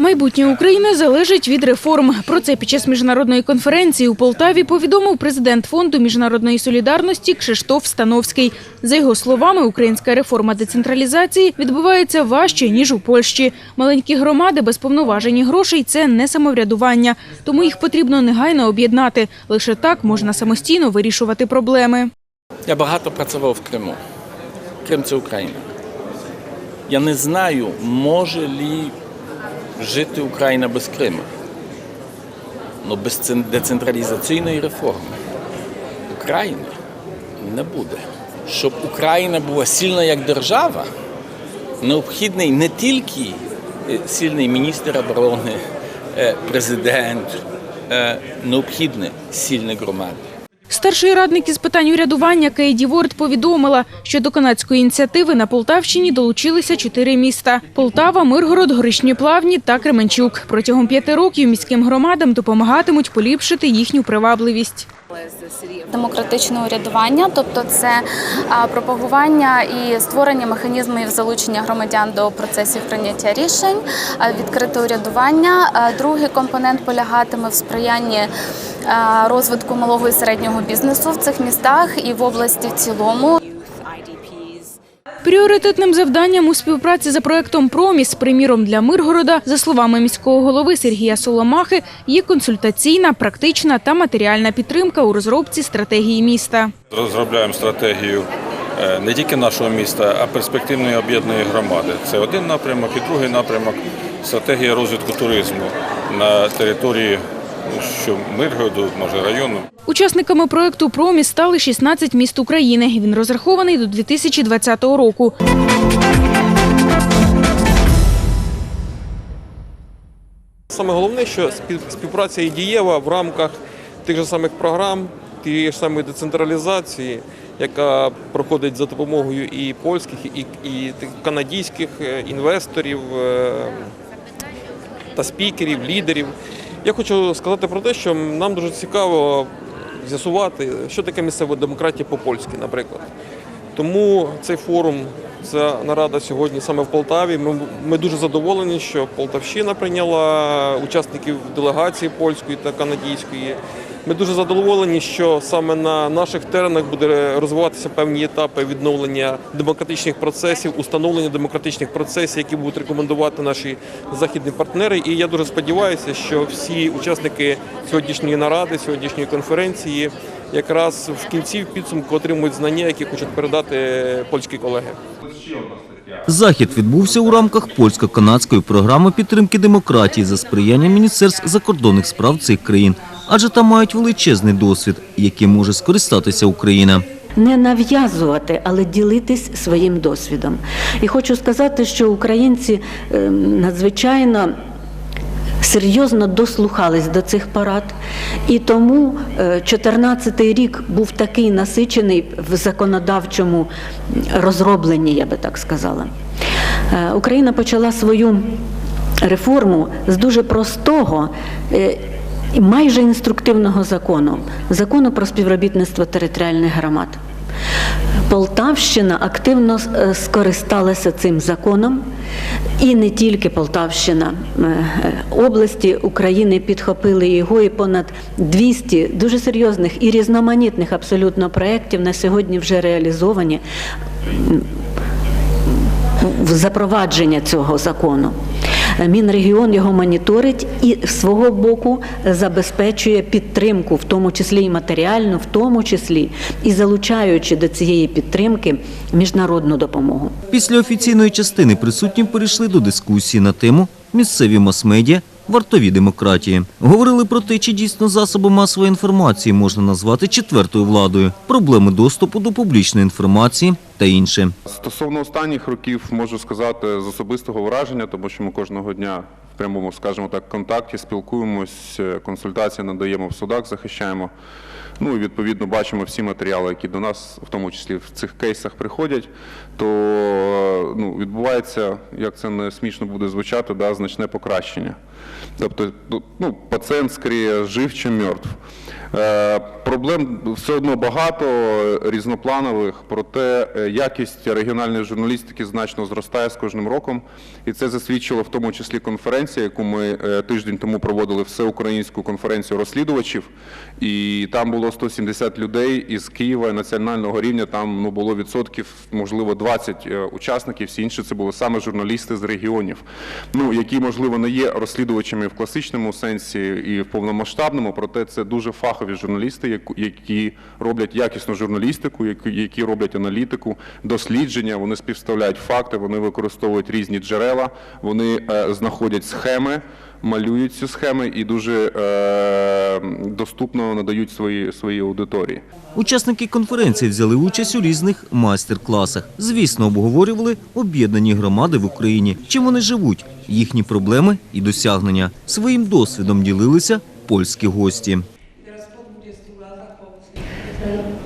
Майбутнє України залежить від реформ. Про це під час міжнародної конференції у Полтаві повідомив президент фонду міжнародної солідарності Кшиштоф Становський. За його словами, українська реформа децентралізації відбувається важче ніж у Польщі. Маленькі громади без повноважень і грошей це не самоврядування, тому їх потрібно негайно об'єднати. Лише так можна самостійно вирішувати проблеми. Я багато працював в Криму. Крим це Україна. Я не знаю, може ли жити Україна без Криму. Ну без децентралізаційної реформи України не буде. Щоб Україна була сильна як держава, необхідний не тільки е, сильний міністр оборони, е, президент, е, необхідні сильні громади. Старший радник із питань урядування Кейді Ворд повідомила, що до канадської ініціативи на Полтавщині долучилися чотири міста: Полтава, Миргород, Горишні Плавні та Кременчук. Протягом п'яти років міським громадам допомагатимуть поліпшити їхню привабливість. Демократичне урядування, тобто це пропагування і створення механізмів залучення громадян до процесів прийняття рішень, відкрите урядування. Другий компонент полягатиме в сприянні розвитку малого і середнього бізнесу в цих містах і в області в цілому. Пріоритетним завданням у співпраці за проектом Проміс, приміром для Миргорода, за словами міського голови Сергія Соломахи, є консультаційна, практична та матеріальна підтримка у розробці стратегії міста. Розробляємо стратегію е, не тільки нашого міста, а перспективної об'єднаної громади. Це один напрямок і другий напрямок стратегія розвитку туризму на території що Миргороду, може району. Учасниками проекту Проміс стали 16 міст України. Він розрахований до 2020 року. Саме головне, що спів- співпраця і дієва в рамках тих же самих програм, тієї ж самої децентралізації, яка проходить за допомогою і польських, і, і тих канадських е, інвесторів е, та спікерів, лідерів. Я хочу сказати про те, що нам дуже цікаво з'ясувати, що таке місцева демократія по-польськи, наприклад. Тому цей форум, ця нарада сьогодні саме в Полтаві. Ми, ми дуже задоволені, що Полтавщина прийняла учасників делегації польської та канадської. Ми дуже задоволені, що саме на наших теренах буде розвиватися певні етапи відновлення демократичних процесів, установлення демократичних процесів, які будуть рекомендувати наші західні партнери. І я дуже сподіваюся, що всі учасники сьогоднішньої наради, сьогоднішньої конференції, якраз в кінці в підсумку отримують знання, які хочуть передати польські колеги. Захід відбувся у рамках польсько-канадської програми підтримки демократії за сприяння Міністерств закордонних справ цих країн, адже там мають величезний досвід, яким може скористатися Україна. не нав'язувати, але ділитись своїм досвідом. І хочу сказати, що українці е, надзвичайно. Серйозно дослухались до цих парад, і тому 14-й рік був такий насичений в законодавчому розробленні, я би так сказала. Е, Україна почала свою реформу з дуже простого е, майже інструктивного закону закону про співробітництво територіальних громад. Полтавщина активно е, скористалася цим законом, і не тільки Полтавщина, е, е, області України підхопили його, і понад 200 дуже серйозних і різноманітних абсолютно проєктів на сьогодні вже реалізовані в запровадження цього закону. Мінрегіон його моніторить і з свого боку забезпечує підтримку, в тому числі і матеріальну, в тому числі і залучаючи до цієї підтримки міжнародну допомогу. Після офіційної частини присутні перейшли до дискусії на тему місцеві мас-медіа вартові демократії. Говорили про те, чи дійсно засоби масової інформації можна назвати четвертою владою, проблеми доступу до публічної інформації та інше. Стосовно останніх років можу сказати з особистого враження, тому що ми кожного дня в прямому, скажімо так, контакті спілкуємось, консультації надаємо в судах, захищаємо. Ну і відповідно бачимо всі матеріали, які до нас, в тому числі в цих кейсах, приходять. То ну відбувається, як це не смішно буде звучати, да, значне покращення. Тобто, ну, пацієнт скоріше жив чи мертв. Е, Проблем все одно багато різнопланових, проте е, якість регіональної журналістики значно зростає з кожним роком. І це засвідчила в тому числі конференція, яку ми е, тиждень тому проводили всеукраїнську конференцію розслідувачів. І там було 170 людей із Києва національного рівня. Там ну, було відсотків, можливо, 20 е, учасників. Всі інші це були саме журналісти з регіонів, ну які можливо не є розслідувачами в класичному сенсі і в повномасштабному, проте це дуже фахові журналісти, які роблять якісну журналістику, які- роблять аналітику, дослідження. Вони співставляють факти, вони використовують різні джерела, вони е, знаходять схеми. Малюють ці схеми і дуже е, доступно надають свої, свої аудиторії. Учасники конференції взяли участь у різних майстер-класах. Звісно, обговорювали об'єднані громади в Україні, чим вони живуть, їхні проблеми і досягнення. Своїм досвідом ділилися польські гості.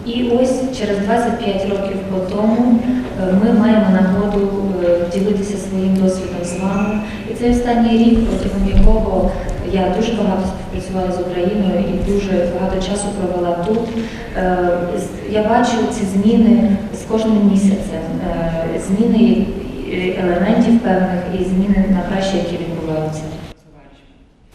І ось через 25 років по тому е, ми маємо нагоду е, ділитися своїм досвідом з вами. І цей останній рік, протягом якого я дуже багато співпрацювала з Україною і дуже багато часу провела тут. е, Я бачу ці зміни з кожним місяцем, е, зміни е, елементів певних і зміни на краще, які відбуваються.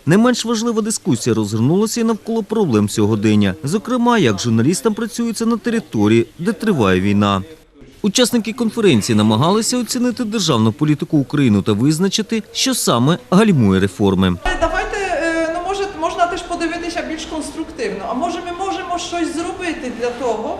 Не менш важлива дискусія розгорнулася і навколо проблем сьогодення. Зокрема, як журналістам працюється на території, де триває війна. Учасники конференції намагалися оцінити державну політику України та визначити, що саме гальмує реформи. Давайте, е, ну може, можна теж подивитися більш конструктивно. А може ми можемо щось зробити для того,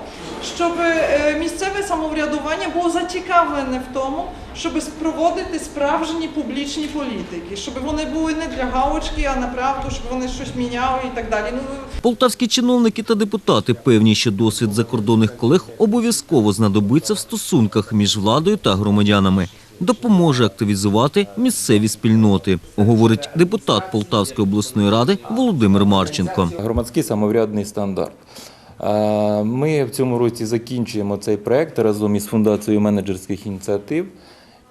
щоб е, місцеве самоврядування було зацікавлене в тому, щоб спроводити справжні публічні політики, щоб вони були не для галочки, а направду, щоб вони щось міняли і так далі. Ну Полтавські чиновники та депутати певні, що досвід закордонних колег обов'язково знадобиться в стосунках між владою та громадянами. Допоможе активізувати місцеві спільноти, говорить депутат Полтавської обласної ради Володимир Марченко. громадський самоврядний стандарт. Ми в цьому році закінчуємо цей проект разом із фундацією менеджерських ініціатив.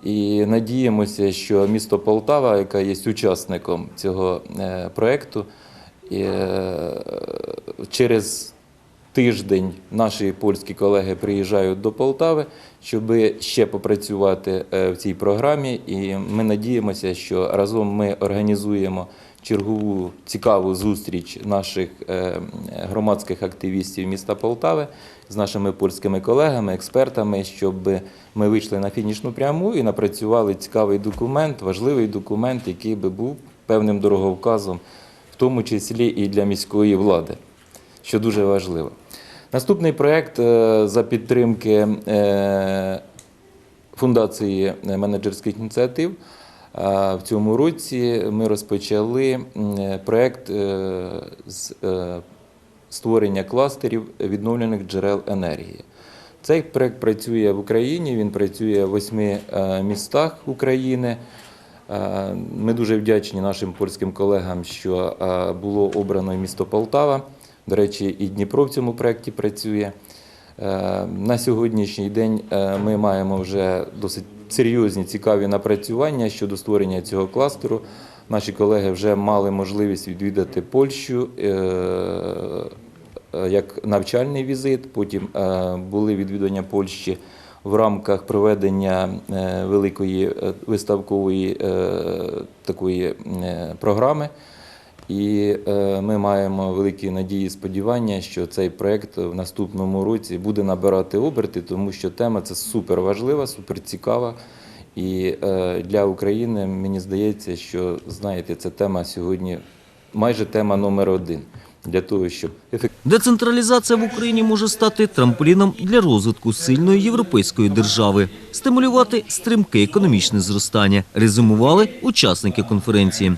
І надіємося, що місто Полтава, яка є учасником цього е, проекту, е, через тиждень наші польські колеги приїжджають до Полтави, щоб ще попрацювати е, в цій програмі. І ми надіємося, що разом ми організуємо чергову цікаву зустріч наших е, громадських активістів міста Полтави з нашими польськими колегами, експертами, щоб ми вийшли на фінішну пряму і напрацювали цікавий документ, важливий документ, який би був певним дороговказом, в тому числі і для міської влади що дуже важливо. Наступний проєкт е, за підтримки е, Фундації менеджерських ініціатив. е, В цьому році ми розпочали проєкт е, з е, створення кластерів відновлених джерел енергії. Цей проєкт працює в Україні, він працює в восьми е, містах України. Е, Ми дуже вдячні нашим польським колегам, що е, було обрано місто Полтава. До речі, і Дніпро в цьому проєкті працює. Е, На сьогоднішній день е, ми маємо вже досить серйозні цікаві напрацювання щодо створення цього кластеру. Наші колеги вже мали можливість відвідати Польщу е, як навчальний візит. Потім були відвідування Польщі в рамках проведення великої виставкової такої програми. І е, ми маємо великі надії і сподівання, що цей проект в наступному році буде набирати оберти, тому що тема це супер важлива, супер. І е, для України мені здається, що знаєте, ця тема сьогодні майже тема номер один для того, щоб. Децентралізація в Україні може стати трампліном для розвитку сильної європейської держави, стимулювати стрімке економічне зростання, резюмували учасники конференції.